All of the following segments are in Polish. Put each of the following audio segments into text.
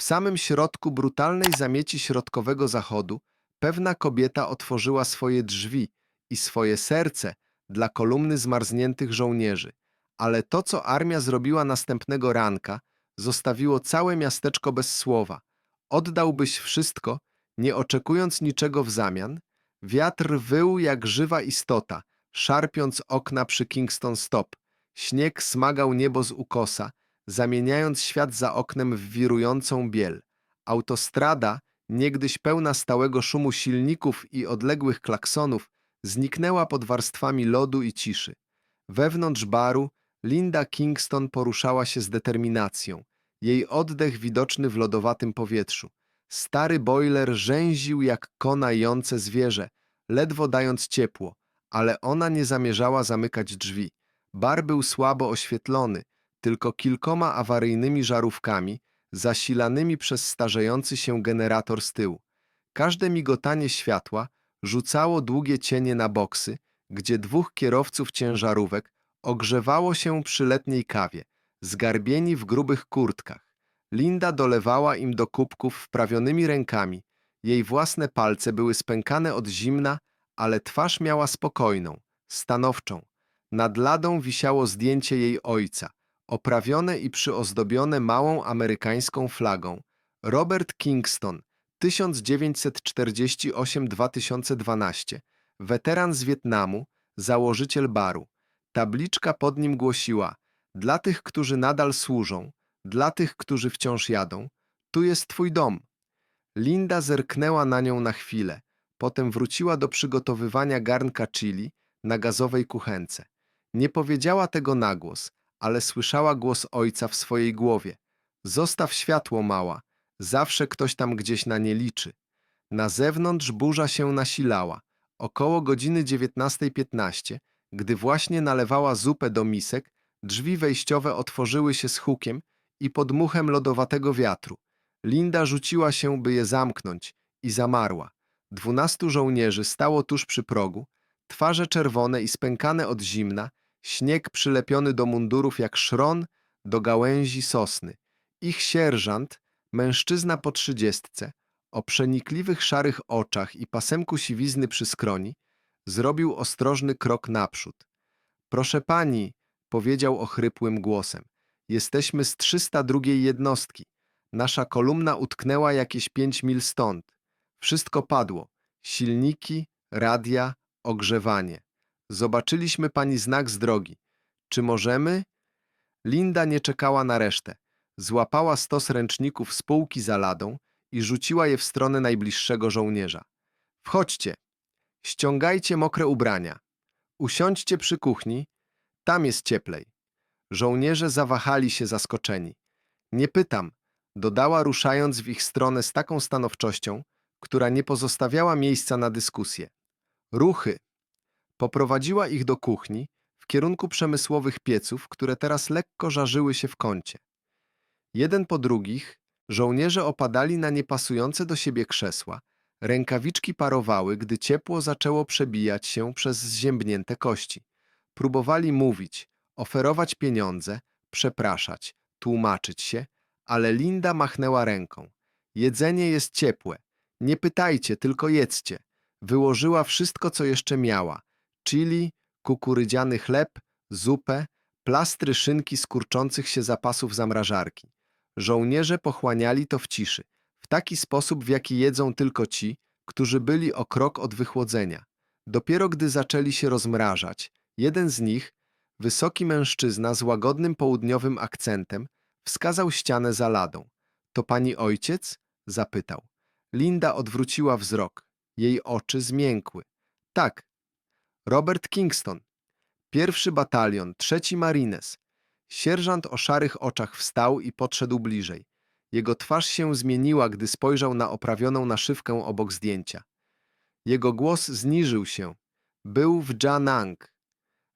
W samym środku brutalnej zamieci środkowego zachodu pewna kobieta otworzyła swoje drzwi i swoje serce dla kolumny zmarzniętych żołnierzy. Ale to, co armia zrobiła następnego ranka, zostawiło całe miasteczko bez słowa. Oddałbyś wszystko, nie oczekując niczego w zamian? Wiatr wył jak żywa istota, szarpiąc okna przy Kingston Stop. Śnieg smagał niebo z ukosa, zamieniając świat za oknem w wirującą biel. Autostrada, niegdyś pełna stałego szumu silników i odległych klaksonów, zniknęła pod warstwami lodu i ciszy. Wewnątrz baru Linda Kingston poruszała się z determinacją. Jej oddech widoczny w lodowatym powietrzu. Stary boiler rzęził jak konające zwierzę, ledwo dając ciepło, ale ona nie zamierzała zamykać drzwi. Bar był słabo oświetlony, tylko kilkoma awaryjnymi żarówkami, zasilanymi przez starzejący się generator z tyłu. Każde migotanie światła rzucało długie cienie na boksy, gdzie dwóch kierowców ciężarówek ogrzewało się przy letniej kawie, zgarbieni w grubych kurtkach. Linda dolewała im do kubków wprawionymi rękami. Jej własne palce były spękane od zimna, ale twarz miała spokojną, stanowczą. Nad ladą wisiało zdjęcie jej ojca, oprawione i przyozdobione małą amerykańską flagą. Robert Kingston, 1948-2012, weteran z Wietnamu, założyciel baru. Tabliczka pod nim głosiła: Dla tych, którzy nadal służą, dla tych, którzy wciąż jadą, tu jest twój dom. Linda zerknęła na nią na chwilę, potem wróciła do przygotowywania garnka chili na gazowej kuchence. Nie powiedziała tego na głos, ale słyszała głos ojca w swojej głowie. Zostaw światło, mała, zawsze ktoś tam gdzieś na nie liczy. Na zewnątrz burza się nasilała. Około godziny 19.15, gdy właśnie nalewała zupę do misek, drzwi wejściowe otworzyły się z hukiem i podmuchem lodowatego wiatru. Linda rzuciła się, by je zamknąć i zamarła. Dwunastu żołnierzy stało tuż przy progu, twarze czerwone i spękane od zimna, śnieg przylepiony do mundurów jak szron do gałęzi sosny. Ich sierżant, mężczyzna po trzydziestce, o przenikliwych szarych oczach i pasemku siwizny przy skroni, zrobił ostrożny krok naprzód. Proszę pani, powiedział ochrypłym głosem, jesteśmy z 302 jednostki. Nasza kolumna utknęła jakieś pięć mil stąd. Wszystko padło. Silniki, radia, ogrzewanie. Zobaczyliśmy pani znak z drogi. Czy możemy? Linda nie czekała na resztę. Złapała stos ręczników z półki za ladą i rzuciła je w stronę najbliższego żołnierza. Wchodźcie. Ściągajcie mokre ubrania. Usiądźcie przy kuchni. Tam jest cieplej. Żołnierze zawahali się zaskoczeni. Nie pytam, dodała ruszając w ich stronę z taką stanowczością, która nie pozostawiała miejsca na dyskusję. Ruchy. Poprowadziła ich do kuchni, w kierunku przemysłowych pieców, które teraz lekko żarzyły się w kącie. Jeden po drugich żołnierze opadali na niepasujące do siebie krzesła, rękawiczki parowały, gdy ciepło zaczęło przebijać się przez zziębnięte kości. Próbowali mówić, oferować pieniądze, przepraszać, tłumaczyć się, ale Linda machnęła ręką. Jedzenie jest ciepłe. Nie pytajcie, tylko jedzcie. Wyłożyła wszystko, co jeszcze miała. Chili, kukurydziany chleb, zupę, plastry szynki z kurczących się zapasów zamrażarki. Żołnierze pochłaniali to w ciszy, w taki sposób, w jaki jedzą tylko ci, którzy byli o krok od wychłodzenia. Dopiero gdy zaczęli się rozmrażać, jeden z nich, wysoki mężczyzna z łagodnym południowym akcentem, wskazał ścianę za ladą. To pani ojciec? zapytał. Linda odwróciła wzrok. Jej oczy zmiękły. Tak. Robert Kingston. Pierwszy batalion, trzeci marines. Sierżant o szarych oczach wstał i podszedł bliżej. Jego twarz się zmieniła, gdy spojrzał na oprawioną naszywkę obok zdjęcia. Jego głos zniżył się. Był w Janang.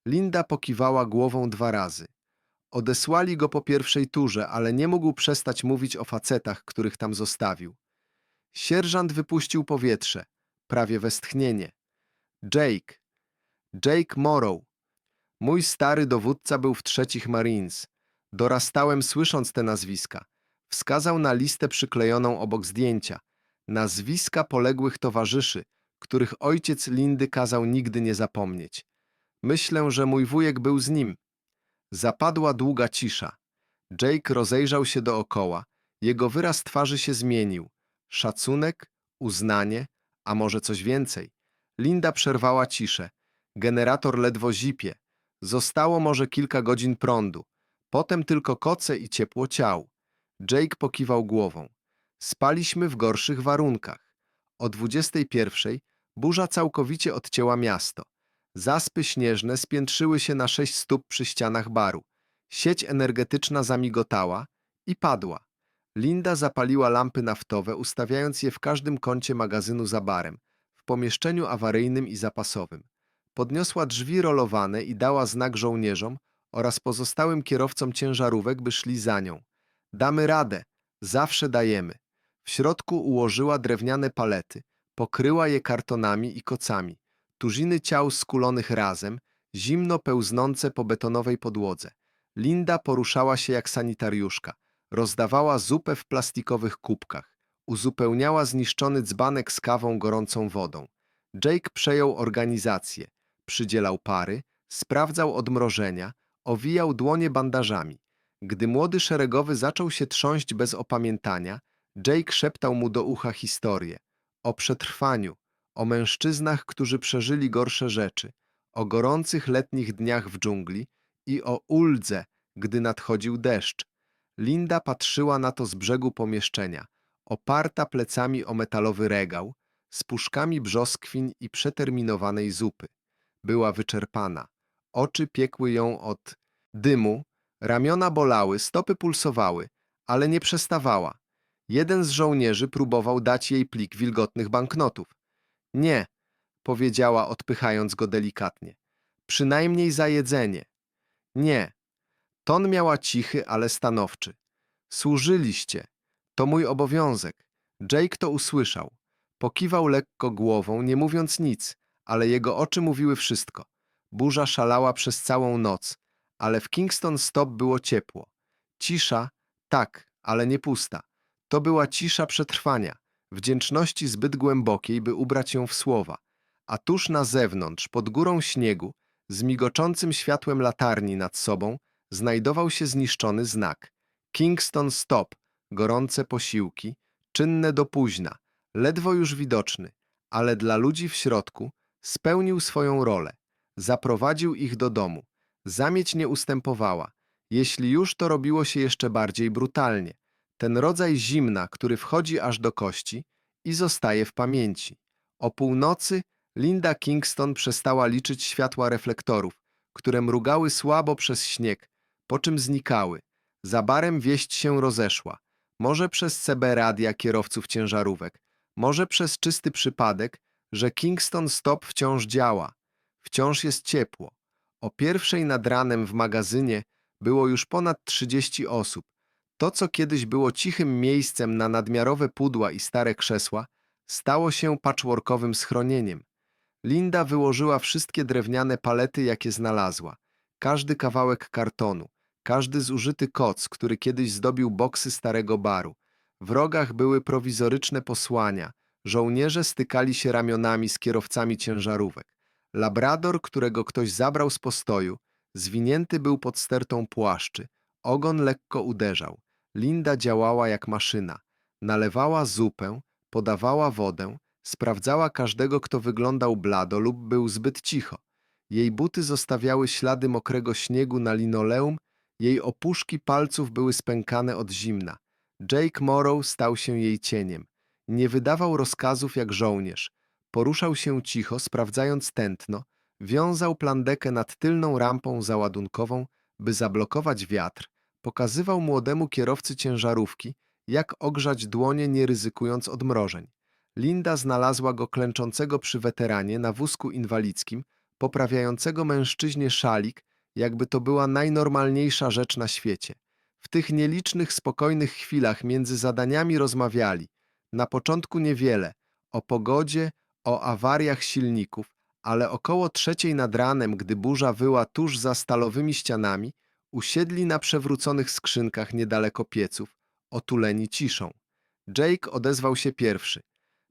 Linda pokiwała głową dwa razy. Odesłali go po pierwszej turze, ale nie mógł przestać mówić o facetach, których tam zostawił. Sierżant wypuścił powietrze, prawie westchnienie. Jake. Jake Morrow. Mój stary dowódca był w trzecich Marines. Dorastałem słysząc te nazwiska. Wskazał na listę przyklejoną obok zdjęcia. Nazwiska poległych towarzyszy, których ojciec Lindy kazał nigdy nie zapomnieć. Myślę, że mój wujek był z nim. Zapadła długa cisza. Jake rozejrzał się dookoła. Jego wyraz twarzy się zmienił. Szacunek, uznanie, a może coś więcej. Linda przerwała ciszę. Generator ledwo zipie. Zostało może kilka godzin prądu. Potem tylko koce i ciepło ciał. Jake pokiwał głową. Spaliśmy w gorszych warunkach. O 21 burza całkowicie odcięła miasto. Zaspy śnieżne spiętrzyły się na sześć stóp przy ścianach baru. Sieć energetyczna zamigotała i padła. Linda zapaliła lampy naftowe, ustawiając je w każdym kącie magazynu za barem, w pomieszczeniu awaryjnym i zapasowym. Podniosła drzwi rolowane i dała znak żołnierzom oraz pozostałym kierowcom ciężarówek, by szli za nią. Damy radę, zawsze dajemy. W środku ułożyła drewniane palety, pokryła je kartonami i kocami. Tuziny ciał skulonych razem, zimno pełznące po betonowej podłodze. Linda poruszała się jak sanitariuszka. Rozdawała zupę w plastikowych kubkach. Uzupełniała zniszczony dzbanek z kawą gorącą wodą. Jake przejął organizację. Przydzielał pary, sprawdzał odmrożenia, owijał dłonie bandażami. Gdy młody szeregowy zaczął się trząść bez opamiętania, Jake szeptał mu do ucha historię. O przetrwaniu, o mężczyznach, którzy przeżyli gorsze rzeczy, o gorących letnich dniach w dżungli i o uldze, gdy nadchodził deszcz. Linda patrzyła na to z brzegu pomieszczenia, oparta plecami o metalowy regał, z puszkami brzoskwin i przeterminowanej zupy. Była wyczerpana. Oczy piekły ją od dymu, ramiona bolały, stopy pulsowały, ale nie przestawała. Jeden z żołnierzy próbował dać jej plik wilgotnych banknotów. Nie, powiedziała, odpychając go delikatnie. Przynajmniej za jedzenie. Nie. Ton miała cichy, ale stanowczy. Służyliście. To mój obowiązek. Jake to usłyszał. Pokiwał lekko głową, nie mówiąc nic, ale jego oczy mówiły wszystko. Burza szalała przez całą noc, ale w Kingston Stop było ciepło. Cisza, tak, ale nie pusta. To była cisza przetrwania, wdzięczności zbyt głębokiej, by ubrać ją w słowa. A tuż na zewnątrz, pod górą śniegu, z migoczącym światłem latarni nad sobą, znajdował się zniszczony znak. Kingston Stop, gorące posiłki, czynne do późna, ledwo już widoczny, ale dla ludzi w środku spełnił swoją rolę. Zaprowadził ich do domu. Zamieć nie ustępowała. Jeśli już, to robiło się jeszcze bardziej brutalnie. Ten rodzaj zimna, który wchodzi aż do kości i zostaje w pamięci. O północy Linda Kingston przestała liczyć światła reflektorów, które mrugały słabo przez śnieg, po czym znikały. Za barem wieść się rozeszła. Może przez CB radia kierowców ciężarówek, może przez czysty przypadek, że Kingston Stop wciąż działa. Wciąż jest ciepło. O pierwszej nad ranem w magazynie było już ponad 30 osób. To, co kiedyś było cichym miejscem na nadmiarowe pudła i stare krzesła, stało się patchworkowym schronieniem. Linda wyłożyła wszystkie drewniane palety, jakie znalazła. Każdy kawałek kartonu, każdy zużyty koc, który kiedyś zdobił boksy starego baru. W rogach były prowizoryczne posłania. Żołnierze stykali się ramionami z kierowcami ciężarówek. Labrador, którego ktoś zabrał z postoju, zwinięty był pod stertą płaszczy. Ogon lekko uderzał. Linda działała jak maszyna. Nalewała zupę, podawała wodę, sprawdzała każdego, kto wyglądał blado lub był zbyt cicho. Jej buty zostawiały ślady mokrego śniegu na linoleum, jej opuszki palców były spękane od zimna. Jake Morrow stał się jej cieniem. Nie wydawał rozkazów jak żołnierz. Poruszał się cicho, sprawdzając tętno, wiązał plandekę nad tylną rampą załadunkową, by zablokować wiatr, pokazywał młodemu kierowcy ciężarówki, jak ogrzać dłonie, nie ryzykując odmrożeń. Linda znalazła go klęczącego przy weteranie na wózku inwalidzkim, poprawiającego mężczyźnie szalik, jakby to była najnormalniejsza rzecz na świecie. W tych nielicznych, spokojnych chwilach między zadaniami rozmawiali. Na początku niewiele, o pogodzie, o awariach silników, ale około trzeciej nad ranem, gdy burza wyła tuż za stalowymi ścianami, usiedli na przewróconych skrzynkach niedaleko pieców, otuleni ciszą. Jake odezwał się pierwszy.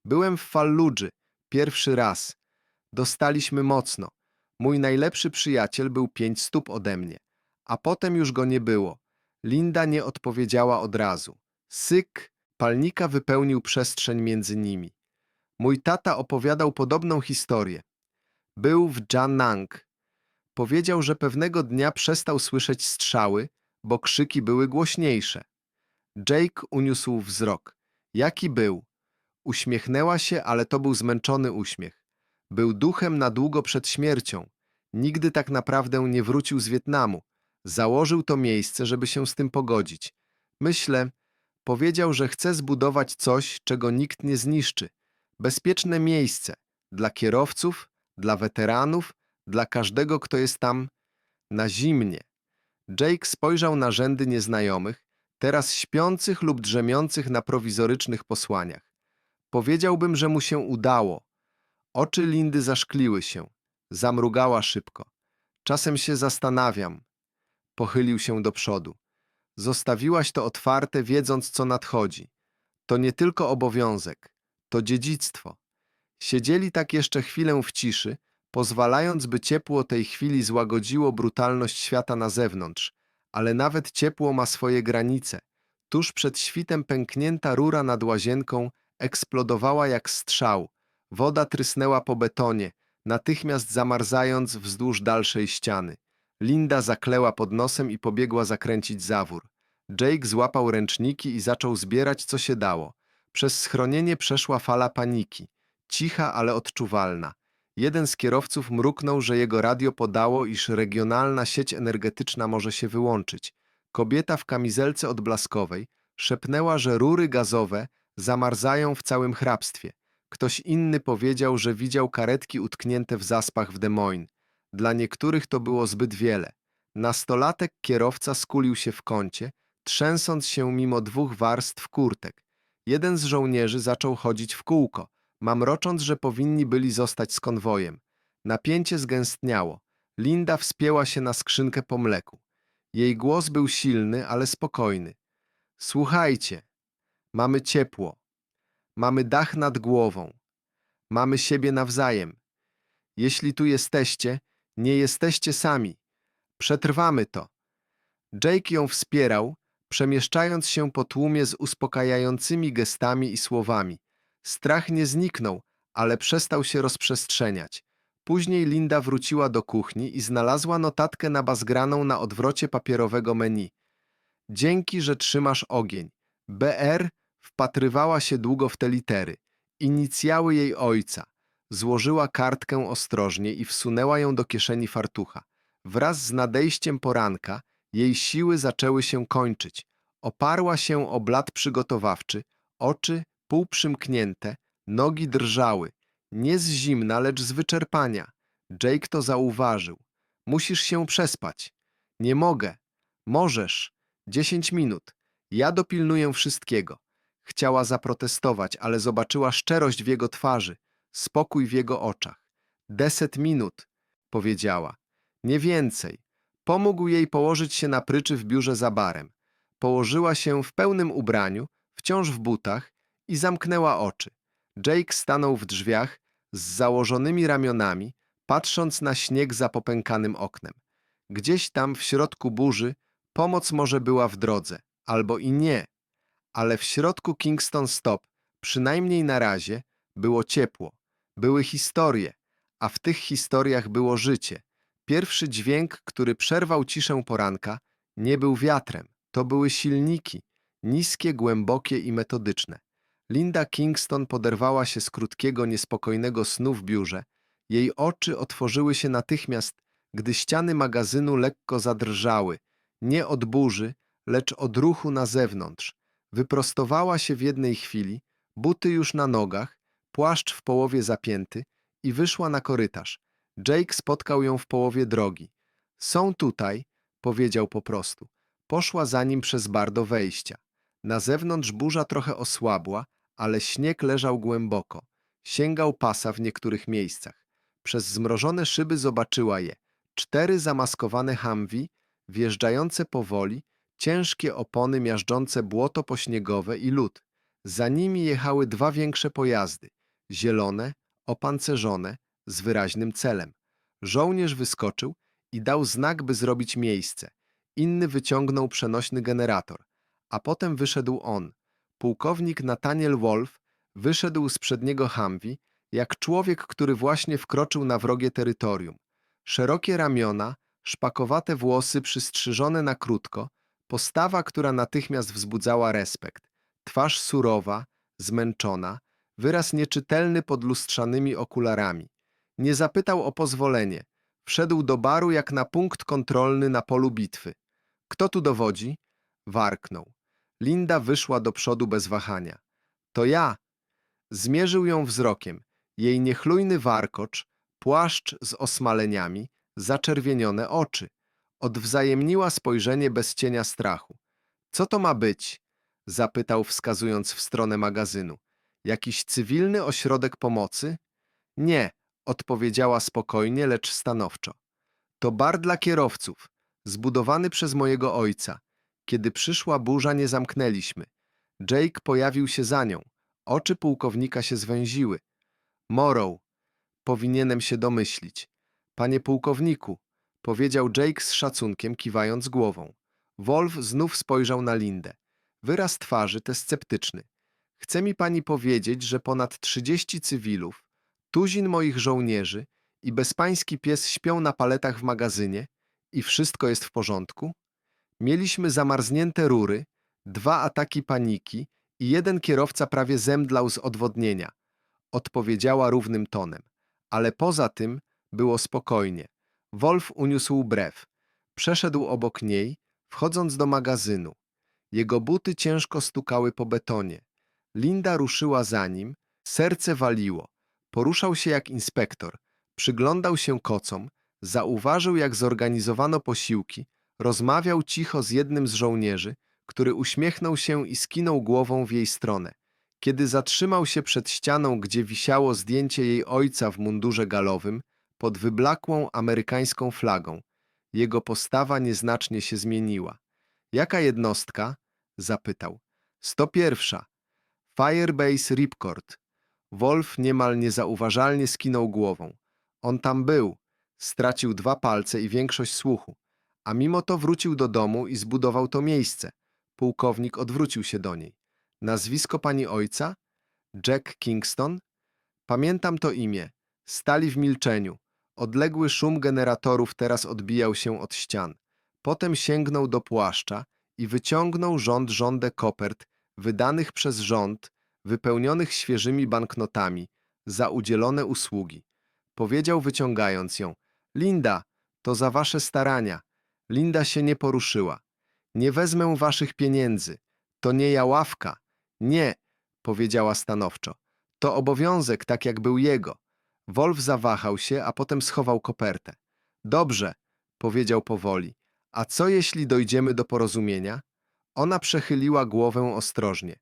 Byłem w Falludży, pierwszy raz. Dostaliśmy mocno. Mój najlepszy przyjaciel był pięć stóp ode mnie, a potem już go nie było. Linda nie odpowiedziała od razu. Syk palnika wypełnił przestrzeń między nimi. Mój tata opowiadał podobną historię. Był w Janang. Powiedział, że pewnego dnia przestał słyszeć strzały, bo krzyki były głośniejsze. Jake uniósł wzrok. Jaki był? Uśmiechnęła się, ale to był zmęczony uśmiech. Był duchem na długo przed śmiercią. Nigdy tak naprawdę nie wrócił z Wietnamu. Założył to miejsce, żeby się z tym pogodzić. Myślę, powiedział, że chce zbudować coś, czego nikt nie zniszczy. Bezpieczne miejsce dla kierowców, dla weteranów, dla każdego, kto jest tam na zimnie. Jake spojrzał na rzędy nieznajomych, teraz śpiących lub drzemiących na prowizorycznych posłaniach. Powiedziałbym, że mu się udało. Oczy Lindy zaszkliły się. Zamrugała szybko. Czasem się zastanawiam. Pochylił się do przodu. Zostawiłaś to otwarte, wiedząc, co nadchodzi. To nie tylko obowiązek, to dziedzictwo. Siedzieli tak jeszcze chwilę w ciszy, pozwalając, by ciepło tej chwili złagodziło brutalność świata na zewnątrz. Ale nawet ciepło ma swoje granice. Tuż przed świtem pęknięta rura nad łazienką eksplodowała jak strzał. Woda trysnęła po betonie, natychmiast zamarzając wzdłuż dalszej ściany. Linda zakleła pod nosem i pobiegła zakręcić zawór. Jake złapał ręczniki i zaczął zbierać, co się dało. Przez schronienie przeszła fala paniki. Cicha, ale odczuwalna. Jeden z kierowców mruknął, że jego radio podało, iż regionalna sieć energetyczna może się wyłączyć. Kobieta w kamizelce odblaskowej szepnęła, że rury gazowe zamarzają w całym hrabstwie. Ktoś inny powiedział, że widział karetki utknięte w zaspach w Des Moines. Dla niektórych to było zbyt wiele. Nastolatek kierowca skulił się w kącie, trzęsąc się mimo dwóch warstw kurtek. Jeden z żołnierzy zaczął chodzić w kółko, mamrocząc, że powinni byli zostać z konwojem. Napięcie zgęstniało. Linda wspięła się na skrzynkę po mleku. Jej głos był silny, ale spokojny. Słuchajcie, mamy ciepło, mamy dach nad głową, mamy siebie nawzajem. Jeśli tu jesteście, nie jesteście sami. Przetrwamy to. Jake ją wspierał, przemieszczając się po tłumie z uspokajającymi gestami i słowami. Strach nie zniknął, ale przestał się rozprzestrzeniać. Później Linda wróciła do kuchni i znalazła notatkę nabazgraną na odwrocie papierowego menu. Dzięki, że trzymasz ogień. BR wpatrywała się długo w te litery. Inicjały jej ojca. Złożyła kartkę ostrożnie i wsunęła ją do kieszeni fartucha. Wraz z nadejściem poranka jej siły zaczęły się kończyć. Oparła się o blat przygotowawczy, oczy półprzymknięte, nogi drżały. Nie z zimna, lecz z wyczerpania. Jake to zauważył. Musisz się przespać. Nie mogę. Możesz. Dziesięć minut. Ja dopilnuję wszystkiego. Chciała zaprotestować, ale zobaczyła szczerość w jego twarzy, spokój w jego oczach. Deset minut, powiedziała. Nie więcej. Pomógł jej położyć się na pryczy w biurze za barem. Położyła się w pełnym ubraniu, wciąż w butach i zamknęła oczy. Jake stanął w drzwiach z założonymi ramionami, patrząc na śnieg za popękanym oknem. Gdzieś tam w środku burzy pomoc może była w drodze, albo i nie. Ale w środku Kingston Stop, przynajmniej na razie, było ciepło. Były historie, a w tych historiach było życie. Pierwszy dźwięk, który przerwał ciszę poranka, nie był wiatrem. To były silniki, niskie, głębokie i metodyczne. Linda Kingston poderwała się z krótkiego, niespokojnego snu w biurze. Jej oczy otworzyły się natychmiast, gdy ściany magazynu lekko zadrżały, nie od burzy, lecz od ruchu na zewnątrz. Wyprostowała się w jednej chwili, buty już na nogach, płaszcz w połowie zapięty i wyszła na korytarz. Jake spotkał ją w połowie drogi. Są tutaj, powiedział po prostu. Poszła za nim przez bar do wejścia. Na zewnątrz burza trochę osłabła, ale śnieg leżał głęboko. Sięgał pasa w niektórych miejscach. Przez zmrożone szyby zobaczyła je. Cztery zamaskowane Humvee, wjeżdżające powoli, ciężkie opony miażdżące błoto pośniegowe i lód. Za nimi jechały dwa większe pojazdy, zielone, opancerzone, z wyraźnym celem. Żołnierz wyskoczył i dał znak, by zrobić miejsce. Inny wyciągnął przenośny generator, a potem wyszedł on. Pułkownik Nathaniel Wolf wyszedł z przedniego Humvee, jak człowiek, który właśnie wkroczył na wrogie terytorium. Szerokie ramiona, szpakowate włosy przystrzyżone na krótko, postawa, która natychmiast wzbudzała respekt. Twarz surowa, zmęczona, wyraz nieczytelny pod lustrzanymi okularami. Nie zapytał o pozwolenie. Wszedł do baru jak na punkt kontrolny na polu bitwy. Kto tu dowodzi? Warknął. Linda wyszła do przodu bez wahania. To ja. Zmierzył ją wzrokiem. Jej niechlujny warkocz, płaszcz z osmaleniami, zaczerwienione oczy. Odwzajemniła spojrzenie bez cienia strachu. Co to ma być? Zapytał wskazując w stronę magazynu. Jakiś cywilny ośrodek pomocy? Nie, odpowiedziała spokojnie, lecz stanowczo. To bar dla kierowców, zbudowany przez mojego ojca. Kiedy przyszła burza, nie zamknęliśmy. Jake pojawił się za nią. Oczy pułkownika się zwęziły. Morrow, powinienem się domyślić. Panie pułkowniku, powiedział Jake z szacunkiem, kiwając głową. Wolf znów spojrzał na Lindę. Wyraz twarzy te sceptyczny. Chce mi pani powiedzieć, że ponad trzydzieści cywilów, tuzin moich żołnierzy i bezpański pies śpią na paletach w magazynie i wszystko jest w porządku? Mieliśmy zamarznięte rury, dwa ataki paniki i jeden kierowca prawie zemdlał z odwodnienia. Odpowiedziała równym tonem. Ale poza tym było spokojnie. Wolf uniósł brew. Przeszedł obok niej, wchodząc do magazynu. Jego buty ciężko stukały po betonie. Linda ruszyła za nim, serce waliło. Poruszał się jak inspektor. Przyglądał się kocom, zauważył jak zorganizowano posiłki, rozmawiał cicho z jednym z żołnierzy, który uśmiechnął się i skinął głową w jej stronę. Kiedy zatrzymał się przed ścianą, gdzie wisiało zdjęcie jej ojca w mundurze galowym, pod wyblakłą amerykańską flagą, jego postawa nieznacznie się zmieniła. Jaka jednostka? zapytał. Sto pierwsza. Firebase Ripcord. Wolf niemal niezauważalnie skinął głową. On tam był. Stracił dwa palce i większość słuchu. A mimo to wrócił do domu i zbudował to miejsce. Pułkownik odwrócił się do niej. Nazwisko pani ojca? Jack Kingston? Pamiętam to imię. Stali w milczeniu. Odległy szum generatorów teraz odbijał się od ścian. Potem sięgnął do płaszcza i wyciągnął rząd żądę kopert, wydanych przez rząd, wypełnionych świeżymi banknotami, za udzielone usługi. Powiedział wyciągając ją. Linda, to za wasze starania. Linda się nie poruszyła. Nie wezmę waszych pieniędzy. To nie ja ławka. Nie, powiedziała stanowczo. To obowiązek, tak jak był jego. Wolf zawahał się, a potem schował kopertę. Dobrze, powiedział powoli. A co jeśli dojdziemy do porozumienia? Ona przechyliła głowę ostrożnie.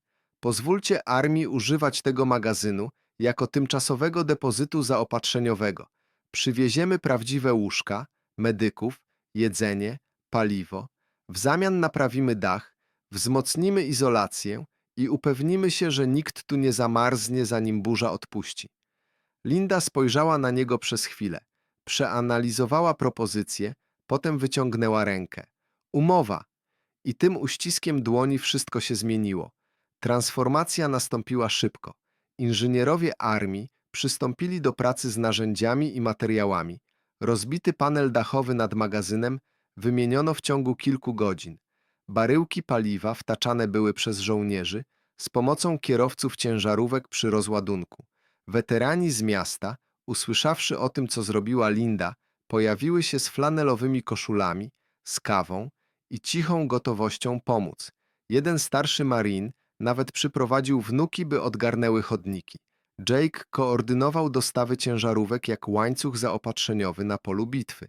Pozwólcie armii używać tego magazynu jako tymczasowego depozytu zaopatrzeniowego. Przywieziemy prawdziwe łóżka, medyków, jedzenie, paliwo. W zamian naprawimy dach, wzmocnimy izolację i upewnimy się, że nikt tu nie zamarznie, zanim burza odpuści. Linda spojrzała na niego przez chwilę, przeanalizowała propozycję, potem wyciągnęła rękę. Umowa. I tym uściskiem dłoni wszystko się zmieniło. Transformacja nastąpiła szybko. Inżynierowie armii przystąpili do pracy z narzędziami i materiałami. Rozbity panel dachowy nad magazynem wymieniono w ciągu kilku godzin. Baryłki paliwa wtaczane były przez żołnierzy z pomocą kierowców ciężarówek przy rozładunku. Weterani z miasta, usłyszawszy o tym, co zrobiła Linda, pojawiły się z flanelowymi koszulami, z kawą i cichą gotowością pomóc. Jeden starszy marin nawet przyprowadził wnuki, by odgarnęły chodniki. Jake koordynował dostawy ciężarówek jak łańcuch zaopatrzeniowy na polu bitwy.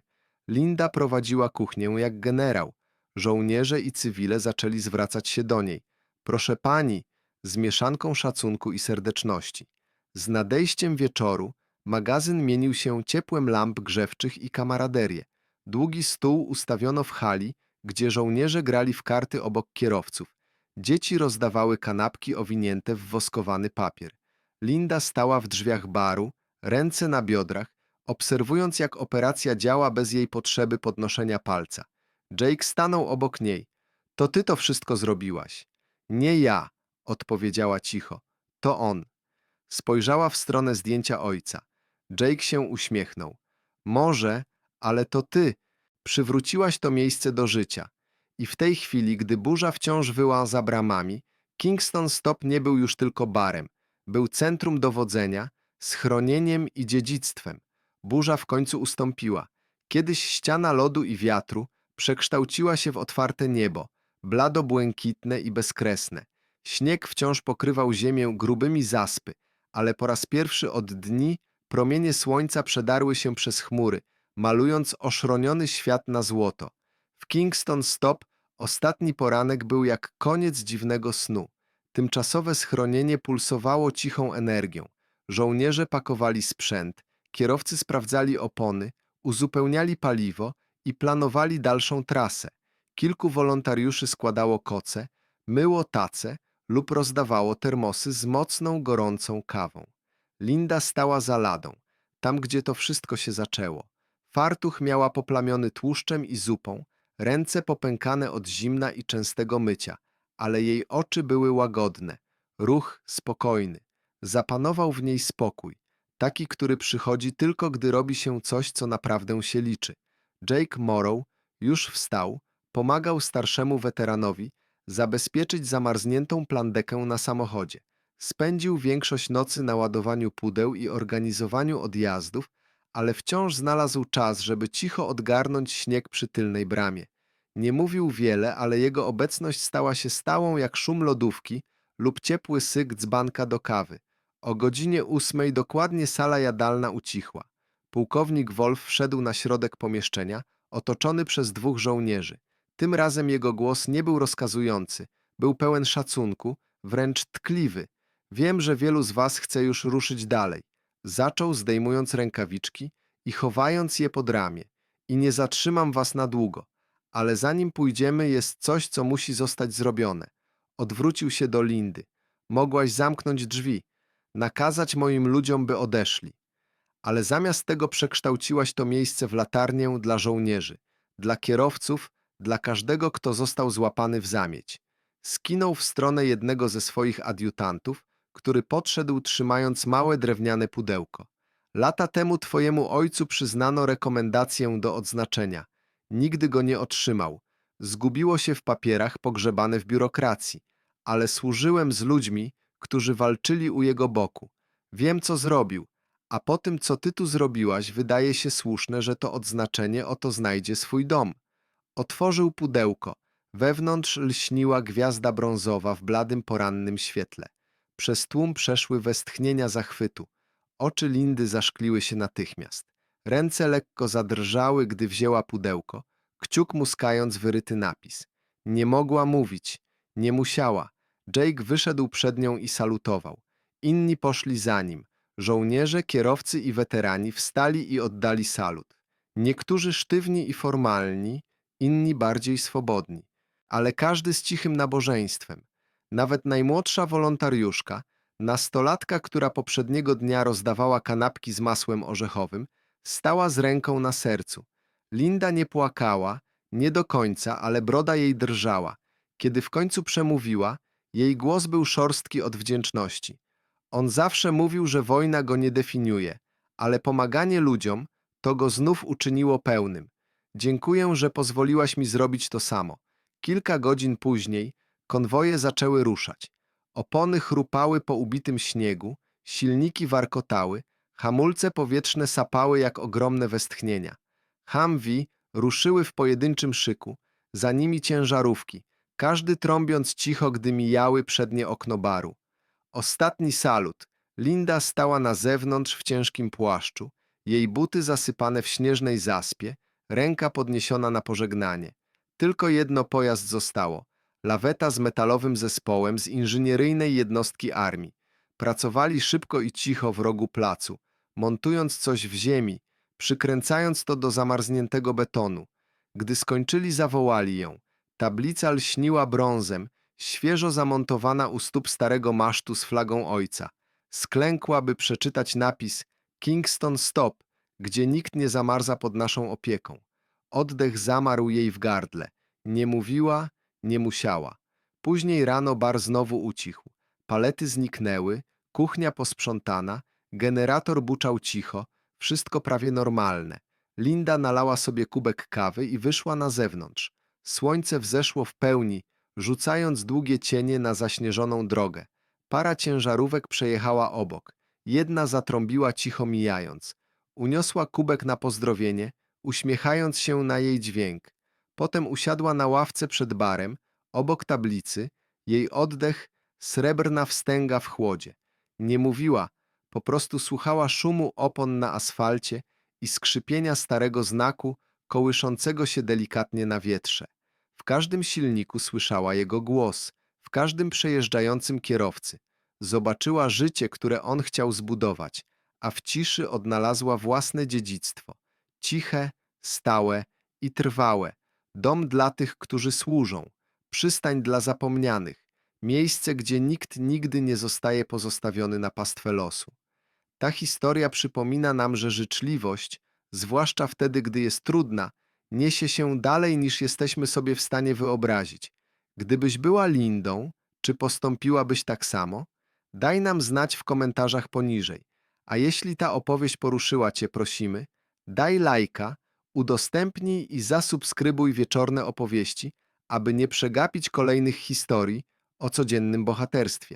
Linda prowadziła kuchnię jak generał. Żołnierze i cywile zaczęli zwracać się do niej. Proszę pani, z mieszanką szacunku i serdeczności. Z nadejściem wieczoru magazyn mienił się ciepłem lamp grzewczych i kamaraderię. Długi stół ustawiono w hali, gdzie żołnierze grali w karty obok kierowców. Dzieci rozdawały kanapki owinięte w woskowany papier. Linda stała w drzwiach baru, ręce na biodrach, obserwując jak operacja działa bez jej potrzeby podnoszenia palca. Jake stanął obok niej. To ty to wszystko zrobiłaś. Nie ja, odpowiedziała cicho. To on. Spojrzała w stronę zdjęcia ojca. Jake się uśmiechnął. Może, ale to ty przywróciłaś to miejsce do życia. I w tej chwili, gdy burza wciąż wyła za bramami, Kingston Stop nie był już tylko barem. Był centrum dowodzenia, schronieniem i dziedzictwem. Burza w końcu ustąpiła. Kiedyś ściana lodu i wiatru przekształciła się w otwarte niebo, blado-błękitne i bezkresne. Śnieg wciąż pokrywał ziemię grubymi zaspy, ale po raz pierwszy od dni promienie słońca przedarły się przez chmury, malując oszroniony świat na złoto. W Kingston Stop ostatni poranek był jak koniec dziwnego snu. Tymczasowe schronienie pulsowało cichą energią. Żołnierze pakowali sprzęt, kierowcy sprawdzali opony, uzupełniali paliwo i planowali dalszą trasę. Kilku wolontariuszy składało koce, myło tace lub rozdawało termosy z mocną, gorącą kawą. Linda stała za ladą, tam gdzie to wszystko się zaczęło. Fartuch miała poplamiony tłuszczem i zupą, ręce popękane od zimna i częstego mycia, ale jej oczy były łagodne, ruch spokojny. Zapanował w niej spokój, taki, który przychodzi tylko, gdy robi się coś, co naprawdę się liczy. Jake Morrow już wstał, pomagał starszemu weteranowi zabezpieczyć zamarzniętą plandekę na samochodzie. Spędził większość nocy na ładowaniu pudeł i organizowaniu odjazdów, ale wciąż znalazł czas, żeby cicho odgarnąć śnieg przy tylnej bramie. Nie mówił wiele, ale jego obecność stała się stałą jak szum lodówki lub ciepły syk dzbanka do kawy. O godzinie ósmej dokładnie sala jadalna ucichła. Pułkownik Wolf wszedł na środek pomieszczenia, otoczony przez dwóch żołnierzy. Tym razem jego głos nie był rozkazujący, był pełen szacunku, wręcz tkliwy. Wiem, że wielu z was chce już ruszyć dalej. Zaczął zdejmując rękawiczki i chowając je pod ramię. I nie zatrzymam was na długo, ale zanim pójdziemy jest coś, co musi zostać zrobione. Odwrócił się do Lindy. Mogłaś zamknąć drzwi, nakazać moim ludziom, by odeszli. Ale zamiast tego przekształciłaś to miejsce w latarnię dla żołnierzy, dla kierowców, dla każdego, kto został złapany w zamieć. Skinął w stronę jednego ze swoich adiutantów, który podszedł trzymając małe drewniane pudełko. Lata temu twojemu ojcu przyznano rekomendację do odznaczenia. Nigdy go nie otrzymał. Zgubiło się w papierach pogrzebane w biurokracji, ale służyłem z ludźmi, którzy walczyli u jego boku. Wiem, co zrobił, a po tym, co ty tu zrobiłaś, wydaje się słuszne, że to odznaczenie oto znajdzie swój dom. Otworzył pudełko. Wewnątrz lśniła gwiazda brązowa w bladym porannym świetle. Przez tłum przeszły westchnienia zachwytu. Oczy Lindy zaszkliły się natychmiast. Ręce lekko zadrżały, gdy wzięła pudełko, kciuk muskając wyryty napis. Nie mogła mówić. Nie musiała. Jake wyszedł przed nią i salutował. Inni poszli za nim. Żołnierze, kierowcy i weterani wstali i oddali salut. Niektórzy sztywni i formalni, inni bardziej swobodni, ale każdy z cichym nabożeństwem. Nawet najmłodsza wolontariuszka, nastolatka, która poprzedniego dnia rozdawała kanapki z masłem orzechowym, stała z ręką na sercu. Linda nie płakała, nie do końca, ale broda jej drżała. Kiedy w końcu przemówiła, jej głos był szorstki od wdzięczności. On zawsze mówił, że wojna go nie definiuje, ale pomaganie ludziom to go znów uczyniło pełnym. Dziękuję, że pozwoliłaś mi zrobić to samo. Kilka godzin później konwoje zaczęły ruszać. Opony chrupały po ubitym śniegu, silniki warkotały, hamulce powietrzne sapały jak ogromne westchnienia. Humvee ruszyły w pojedynczym szyku, za nimi ciężarówki, każdy trąbiąc cicho, gdy mijały przednie okno baru. Ostatni salut. Linda stała na zewnątrz w ciężkim płaszczu, jej buty zasypane w śnieżnej zaspie, ręka podniesiona na pożegnanie. Tylko jedno pojazd zostało. Laweta z metalowym zespołem z inżynieryjnej jednostki armii. Pracowali szybko i cicho w rogu placu, montując coś w ziemi, przykręcając to do zamarzniętego betonu. Gdy skończyli, zawołali ją. Tablica lśniła brązem, świeżo zamontowana u stóp starego masztu z flagą ojca. Sklękła, by przeczytać napis Kingston Stop, gdzie nikt nie zamarza pod naszą opieką. Oddech zamarł jej w gardle. Nie mówiła, nie musiała. Później rano bar znowu ucichł. Palety zniknęły, kuchnia posprzątana, generator buczał cicho, wszystko prawie normalne. Linda nalała sobie kubek kawy i wyszła na zewnątrz. Słońce wzeszło w pełni, rzucając długie cienie na zaśnieżoną drogę. Para ciężarówek przejechała obok. Jedna zatrąbiła cicho mijając. Uniosła kubek na pozdrowienie, uśmiechając się na jej dźwięk. Potem usiadła na ławce przed barem, obok tablicy, jej oddech srebrna wstęga w chłodzie. Nie mówiła, po prostu słuchała szumu opon na asfalcie i skrzypienia starego znaku kołyszącego się delikatnie na wietrze. W każdym silniku słyszała jego głos, w każdym przejeżdżającym kierowcy. Zobaczyła życie, które on chciał zbudować, a w ciszy odnalazła własne dziedzictwo. Ciche, stałe i trwałe. Dom dla tych, którzy służą. Przystań dla zapomnianych. Miejsce, gdzie nikt nigdy nie zostaje pozostawiony na pastwę losu. Ta historia przypomina nam, że życzliwość, zwłaszcza wtedy, gdy jest trudna, niesie się dalej niż jesteśmy sobie w stanie wyobrazić. Gdybyś była Lindą, czy postąpiłabyś tak samo? Daj nam znać w komentarzach poniżej. A jeśli ta opowieść poruszyła Cię, prosimy, daj lajka, udostępnij i zasubskrybuj wieczorne opowieści, aby nie przegapić kolejnych historii o codziennym bohaterstwie.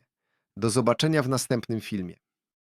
Do zobaczenia w następnym filmie.